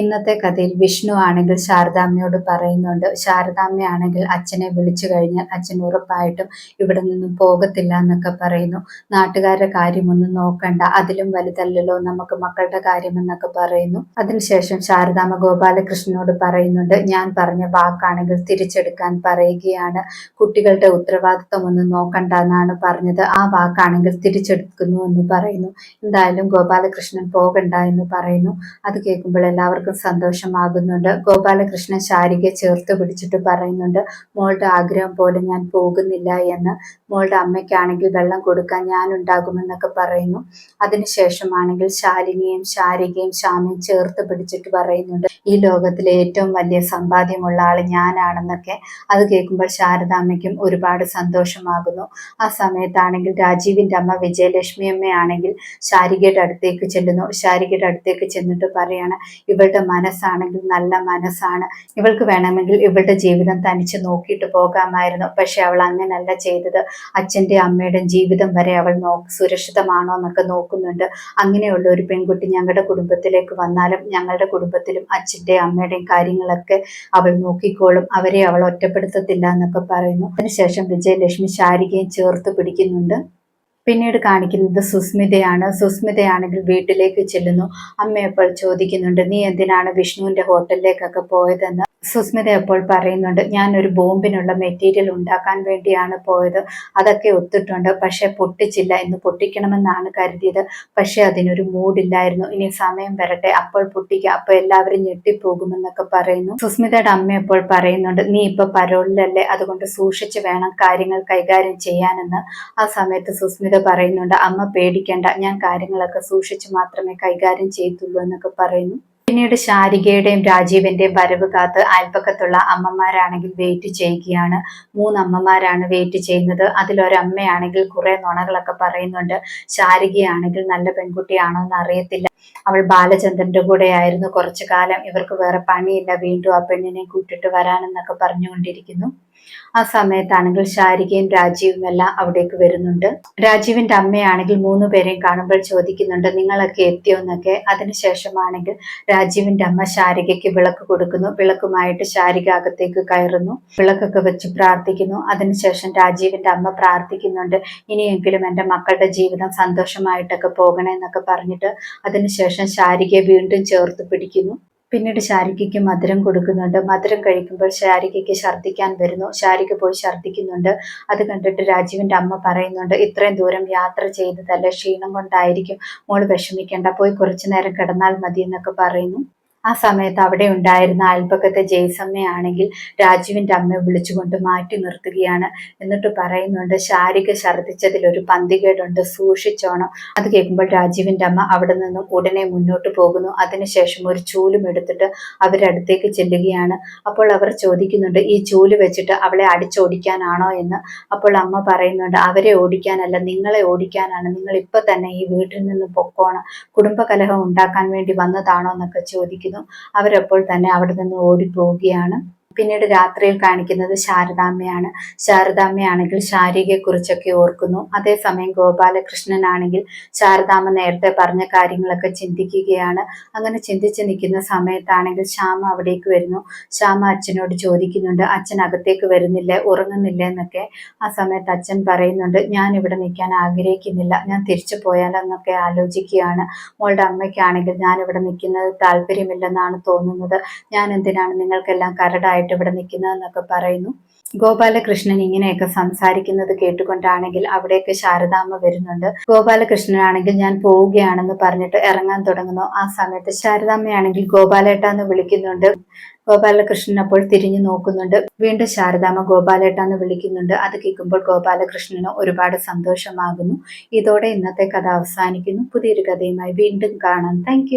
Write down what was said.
ഇന്നത്തെ കഥയിൽ വിഷ്ണു ആണെങ്കിൽ ശാരദാമ്മയോട് പറയുന്നുണ്ട് ശാരദാമ്മ ആണെങ്കിൽ അച്ഛനെ വിളിച്ചു കഴിഞ്ഞാൽ അച്ഛൻ ഉറപ്പായിട്ടും ഇവിടെ നിന്നും പോകത്തില്ല എന്നൊക്കെ പറയുന്നു. നാട്ടുകാരുടെ കാര്യമൊന്നും നോക്കണ്ട അതിലും വലുതല്ലല്ലോ നമുക്ക് മക്കളുടെ കാര്യമെന്നൊക്കെ പറയുന്നു. അതിനുശേഷം ശാരദാമ്മ ഗോപാലകൃഷ്ണനോട് പറയുന്നുണ്ട് ഞാൻ പറഞ്ഞ വാക്കാണെങ്കിൽ തിരിച്ചെടുക്കാൻ പറയുകയാണ്. കുട്ടികളുടെ ഉത്തരവാദിത്വം ഒന്നും നോക്കണ്ട എന്നാണ് പറഞ്ഞത്. ആ വാക്കാണെങ്കിൽ തിരിച്ചെടുക്കുന്നു എന്ന് പറയുന്നു. എന്തായാലും ഗോപാലകൃഷ്ണൻ പോകണ്ട എന്ന് പറയുന്നു. അത് കേൾക്കുമ്പോൾ എല്ലാവർക്കും സന്തോഷമാകുന്നുണ്ട്. ഗോപാലകൃഷ്ണൻ ശാരികയെ ചേർത്ത് പിടിച്ചിട്ട് പറയുന്നുണ്ട് മോളുടെ ആഗ്രഹം പോലെ ഞാൻ പോകുന്നില്ല എന്ന്. മോളുടെ അമ്മയ്ക്കാണെങ്കിൽ വെള്ളം കൊടുക്കാൻ ഞാൻ ഉണ്ടാകുമെന്നൊക്കെ പറയുന്നു. അതിനുശേഷമാണെങ്കിൽ ശാലിനിയും ശാരികയും ശ്യാമയും ചേർത്ത് പിടിച്ചിട്ട് പറയുന്നുണ്ട് ഈ ലോകത്തിലെ ഏറ്റവും വലിയ സമ്പാദ്യമുള്ള ആൾ ഞാനാണെന്നൊക്കെ അത് കേൾക്കുമ്പോൾ ശാരദാമ്മയ്ക്കും ഒരുപാട് സന്തോഷമാകുന്നു. ആ സമയത്താണെങ്കിൽ രാജീവിന്റെ അമ്മ വിജയലക്ഷ്മി അമ്മയാണെങ്കിൽ ശാരിക ശാരികയുടെ അടുത്തേക്ക് ചെല്ലുന്നു. ശാരികയുടെ അടുത്തേക്ക് ചെന്നിട്ട് പറയാണ് ഇവളുടെ മനസ്സാണെങ്കിൽ നല്ല മനസ്സാണ്. ഇവൾക്ക് വേണമെങ്കിൽ ഇവളുടെ ജീവിതം തനിച്ച് നോക്കിയിട്ട് പോകാമായിരുന്നു. പക്ഷെ അവൾ അങ്ങനല്ല ചെയ്തത്. അച്ഛന്റെ അമ്മയുടെ ജീവിതം വരെ അവൾ നോ സുരക്ഷിതമാണോ എന്നൊക്കെ നോക്കുന്നുണ്ട്. അങ്ങനെയുള്ള ഒരു പെൺകുട്ടി ഞങ്ങളുടെ കുടുംബത്തിലേക്ക് വന്നാലും ഞങ്ങളുടെ കുടുംബത്തിലും അച്ഛന്റെ അമ്മയുടെയും കാര്യങ്ങളൊക്കെ അവൾ നോക്കിക്കോളും. അവരെ അവൾ ഒറ്റപ്പെടുത്തത്തില്ല എന്നൊക്കെ പറയുന്നു. അതിനുശേഷം വിജയലക്ഷ്മി ശാരികയും ചേർത്ത് പിടിക്കുന്നുണ്ട്. പിന്നീട് കാണിക്കുന്നത് സുസ്മിതയാണ്. സുസ്മിതയാണെങ്കിൽ വീട്ടിലേക്ക് ചെല്ലുന്നു. അമ്മയപ്പോൾ ചോദിക്കുന്നുണ്ട് നീ എന്തിനാണ് വിഷ്ണുവിന്റെ ഹോട്ടലിലേക്കൊക്കെ പോയതെന്ന്? സുസ്മിത അപ്പോൾ പറയുന്നുണ്ട് ഞാൻ ഒരു ബോംബിനുള്ള മെറ്റീരിയൽ ഉണ്ടാക്കാൻ വേണ്ടിയാണ് പോയത്. അതൊക്കെ ഒത്തിട്ടുണ്ട് പക്ഷെ പൊട്ടിച്ചില്ല. എന്ന് പൊട്ടിക്കണമെന്നാണ് കരുതിയത്. പക്ഷെ അതിനൊരു മൂഡില്ലായിരുന്നു. ഇനി സമയം വരട്ടെ. അപ്പോൾ പൊട്ടിക്കുക അപ്പോൾ എല്ലാവരും ഞെട്ടിപ്പോകുമെന്നൊക്കെ പറയുന്നു. സുസ്മിതയുടെ അമ്മ അപ്പോൾ പറയുന്നുണ്ട് നീ ഇപ്പൊ പരോളിലല്ലേ? അതുകൊണ്ട് സൂക്ഷിച്ച് വേണം കാര്യങ്ങൾ കൈകാര്യം ചെയ്യാനെന്ന്. ആ സമയത്ത് സുസ്മിത പറയുന്നുണ്ട് അമ്മ പേടിക്കേണ്ട ഞാൻ കാര്യങ്ങളൊക്കെ സൂക്ഷിച്ച് മാത്രമേ കൈകാര്യം ചെയ്തുള്ളൂ എന്നൊക്കെ പറയുന്നു. പിന്നീട് ശാരികയുടെയും രാജീവിന്റെയും വരവ് കാത്ത് അയൽപ്പക്കത്തുള്ള അമ്മമാരാണെങ്കിൽ വെയിറ്റ് ചെയ്യുകയാണ്. മൂന്ന് അമ്മമാരാണ് വെയിറ്റ് ചെയ്യുന്നത്. അതിലൊരമ്മയാണെങ്കിൽ കുറെ നുണകളൊക്കെ പറയുന്നുണ്ട്. ശാരികയാണെങ്കിൽ നല്ല പെൺകുട്ടിയാണോ എന്ന് അറിയത്തില്ല അവൾ ബാലചന്ദ്രന്റെ കൂടെ ആയിരുന്നു കുറച്ചു കാലം. ഇവർക്ക് വേറെ പണിയില്ല. വീണ്ടും ആ പെണ്ണിനെ കൂട്ടിട്ട് വരാനെന്നൊക്കെ പറഞ്ഞുകൊണ്ടിരിക്കുന്നു. ആ സമയത്താണെങ്കിൽ ശാരികയും രാജീവും എല്ലാം അവിടേക്ക് വരുന്നുണ്ട്. രാജീവിന്റെ അമ്മയാണെങ്കിൽ മൂന്ന് പേരെയും കാണുമ്പോൾ ചോദിക്കുന്നുണ്ട് നിങ്ങളൊക്കെ എത്തിയോ എന്നൊക്കെ? അതിനുശേഷമാണെങ്കിൽ രാജീവിന്റെ അമ്മ ശാരികയ്ക്ക് വിളക്ക് കൊടുക്കുന്നു. വിളക്കുമായിട്ട് ശാരിക അകത്തേക്ക് കയറുന്നു. വിളക്കൊക്കെ വെച്ച് പ്രാർത്ഥിക്കുന്നു. അതിനുശേഷം രാജീവിന്റെ അമ്മ പ്രാർത്ഥിക്കുന്നുണ്ട് ഇനിയെങ്കിലും എന്റെ മക്കളുടെ ജീവിതം സന്തോഷമായിട്ടൊക്കെ പോകണേ എന്നൊക്കെ പറഞ്ഞിട്ട് അതിനുശേഷം ശാരികയെ വീണ്ടും ചേർത്ത് പിടിക്കുന്നു. പിന്നീട് ശാരികയ്ക്ക് മധുരം കൊടുക്കുന്നുണ്ട്. മധുരം കഴിക്കുമ്പോൾ ശാരികയ്ക്ക് ഛർദ്ദിക്കാൻ വരുന്നു. ശാരിക പോയി ഛർദ്ദിക്കുന്നുണ്ട്. അത് കണ്ടിട്ട് രാജീവിന്റെ അമ്മ പറയുന്നുണ്ട് ഇത്രയും ദൂരം യാത്ര ചെയ്തതല്ല? ക്ഷീണം കൊണ്ടായിരിക്കും. മോൾ വിഷമിക്കേണ്ട. പോയി കുറച്ചു നേരം കിടന്നാൽ മതി എന്നൊക്കെ പറയുന്നു. ആ സമയത്ത് അവിടെ ഉണ്ടായിരുന്ന അയൽപ്പക്കത്തെ ജയ്സമ്മയാണെങ്കിൽ രാജുവിന്റെ അമ്മയെ വിളിച്ചുകൊണ്ട് മാറ്റി നിർത്തുകയാണ് എന്നിട്ട് പറയുന്നുണ്ട് ശാരിക ഛർദ്ദിച്ചതിൽ ഒരു പന്തികേടുണ്ട് സൂക്ഷിച്ചോണം. അത് കേൾക്കുമ്പോൾ രാജീവിന്റെ അമ്മ അവിടെ നിന്നും ഉടനെ മുന്നോട്ട് പോകുന്നു. അതിനുശേഷം ഒരു ചൂലും എടുത്തിട്ട് അവരടുത്തേക്ക് ചെല്ലുകയാണ്. അപ്പോൾ അവർ ചോദിക്കുന്നുണ്ട് ഈ ചൂൽ വെച്ചിട്ട് അവളെ അടിച്ചോടിക്കാനാണോ എന്ന്? അപ്പോൾ അമ്മ പറയുന്നുണ്ട് അവരെ ഓടിക്കാനല്ല നിങ്ങളെ ഓടിക്കാനാണ്. നിങ്ങൾ ഇപ്പൊ തന്നെ ഈ വീട്ടിൽ നിന്ന് പൊക്കോണം. കുടുംബകലഹം ഉണ്ടാക്കാൻ വേണ്ടി വന്നതാണോ? എന്നൊക്കെ ചോദിക്കുന്നു. അവരപ്പോൾ തന്നെ അവിടെ നിന്ന് ഓടിപ്പോവുകയാണ്. പിന്നീട് രാത്രിയിൽ കാണിക്കുന്നത് ശാരദാമ്മയാണ്. ശാരദാമ്മയാണെങ്കിൽ കുറിച്ചൊക്കെ ഓർക്കുന്നു. അതേസമയം ഗോപാലകൃഷ്ണനാണെങ്കിൽ ശാരദാമ്മ നേരത്തെ പറഞ്ഞ കാര്യങ്ങളൊക്കെ ചിന്തിക്കുകയാണ്. അങ്ങനെ ചിന്തിച്ച് നിൽക്കുന്ന സമയത്താണെങ്കിൽ ശ്യാമ അവിടേക്ക് വരുന്നു. ശ്യാമ അച്ഛനോട് ചോദിക്കുന്നുണ്ട് അച്ഛൻ അകത്തേക്ക് വരുന്നില്ല ഉറങ്ങുന്നില്ല എന്നൊക്കെ. ആ സമയത്ത് അച്ഛൻ പറയുന്നുണ്ട് ഞാൻ ഇവിടെ നിൽക്കാൻ ആഗ്രഹിക്കുന്നില്ല. ഞാൻ തിരിച്ചു പോയാലെന്നൊക്കെ ആലോചിക്കുകയാണ്. മോളുടെ അമ്മയ്ക്കാണെങ്കിൽ ഞാൻ ഇവിടെ നിൽക്കുന്നത് താല്പര്യമില്ലെന്നാണ് തോന്നുന്നത്. ഞാൻ എന്തിനാണ് നിങ്ങൾക്കെല്ലാം കരടായിട്ട് ആയിട്ട് ഇവിടെ നിൽക്കുന്നതെന്നൊക്കെ പറയുന്നു. ഗോപാലകൃഷ്ണൻ ഇങ്ങനെയൊക്കെ സംസാരിക്കുന്നത് കേട്ടുകൊണ്ടാണെങ്കിൽ അവിടെയൊക്കെ ശാരദാമ്മ വരുന്നുണ്ട്. ഗോപാലകൃഷ്ണനാണെങ്കിൽ ഞാൻ പോവുകയാണെന്ന് പറഞ്ഞിട്ട് ഇറങ്ങാൻ തുടങ്ങുന്നു. ആ സമയത്ത് ശാരദാമ്മയാണെങ്കിൽ ഗോപാലേട്ട എന്ന് വിളിക്കുന്നുണ്ട്. ഗോപാലകൃഷ്ണൻ അപ്പോൾ തിരിഞ്ഞു നോക്കുന്നുണ്ട്. വീണ്ടും ശാരദാമ്മ ഗോപാലേട്ട എന്ന് വിളിക്കുന്നുണ്ട്. അത് കേൾക്കുമ്പോൾ ഗോപാലകൃഷ്ണന് ഒരുപാട് സന്തോഷമാകുന്നു. ഇതോടെ ഇന്നത്തെ കഥ അവസാനിക്കുന്നു. പുതിയൊരു കഥയുമായി വീണ്ടും കാണാം. താങ്ക്